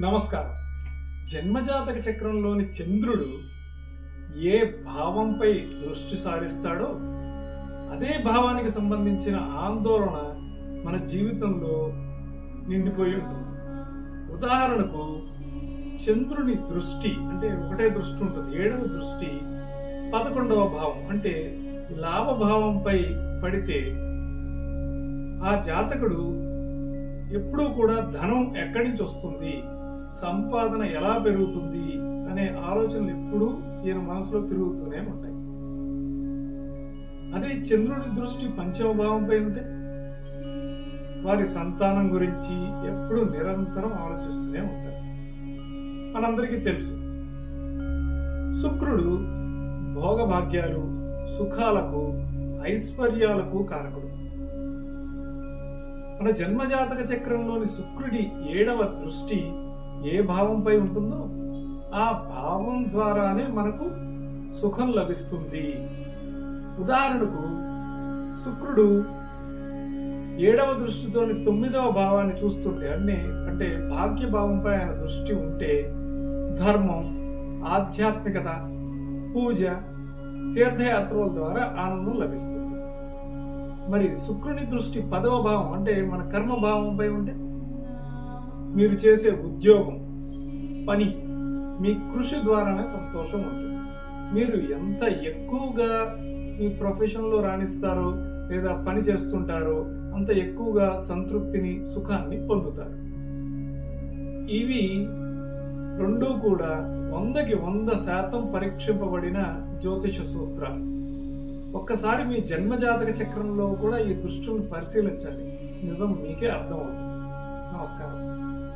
నమస్కారం. జన్మజాతక చక్రంలోని చంద్రుడు ఏ భావంపై దృష్టి సారిస్తాడో అదే భావానికి సంబంధించిన ఆందోళన మన జీవితంలో నిండిపోయి ఉంటుంది. ఉదాహరణకు చంద్రుని దృష్టి అంటే ఒకటే దృష్టి ఉంటుంది. ఏడవ దృష్టి పదకొండవ భావం అంటే లాభభావంపై పడితే ఆ జాతకుడు ఎప్పుడూ కూడా ధనం ఎక్కడి నుంచి వస్తుంది? సంపాదన ఎలా పెరుగుతుంది అనే ఆలోచనలు ఎప్పుడూ ఈయన మనసులో తిరుగుతూనే ఉంటాయి. అదే చంద్రుని దృష్టి పంచమభావంపై ఉంటే వారి సంతానం గురించి ఎప్పుడు నిరంతరం ఆలోచిస్తూనే ఉంటారు. మనందరికీ తెలుసు శుక్రుడు భోగభాగ్యాలు సుఖాలకు ఐశ్వర్యాలకు కారకుడు. మన జన్మజాతక చక్రంలోని శుక్రుడి ఏడవ దృష్టి ఏ భావంపై ఉంటుందో ఆ భావం ద్వారానే మనకు సుఖం లభిస్తుంది. ఉదాహరణకు శుక్రుడు ఏడవ దృష్టితోని తొమ్మిదవ భావాన్ని చూస్తుంటే అన్ని అంటే భాగ్య భావంపై ఆయన దృష్టి ఉంటే ధర్మం ఆధ్యాత్మికత పూజ తీర్థయాత్రల ద్వారా ఆనందం లభిస్తుంది. మరి శుక్రుని దృష్టి పదవ భావం అంటే మన కర్మ భావంపై ఉంటే మీరు చేసే ఉద్యోగం పని మీ కృషి ద్వారానే సంతోషం ఉంటుంది మీరు ఎంత ఎక్కువగా మీ ప్రొఫెషన్లో రాణిస్తారో లేదా పని చేస్తుంటారో అంత ఎక్కువగా సంతృప్తిని సుఖాన్ని పొందుతారు. ఇవి రెండూ కూడా వందకి వంద శాతం పరీక్షింపబడిన జ్యోతిష సూత్రాలు. ఒక్కసారి మీ జన్మజాతక చక్రంలో కూడా ఈ దృష్టిని పరిశీలించాలి నిజం మీకే అర్థమవుతుంది. сказал.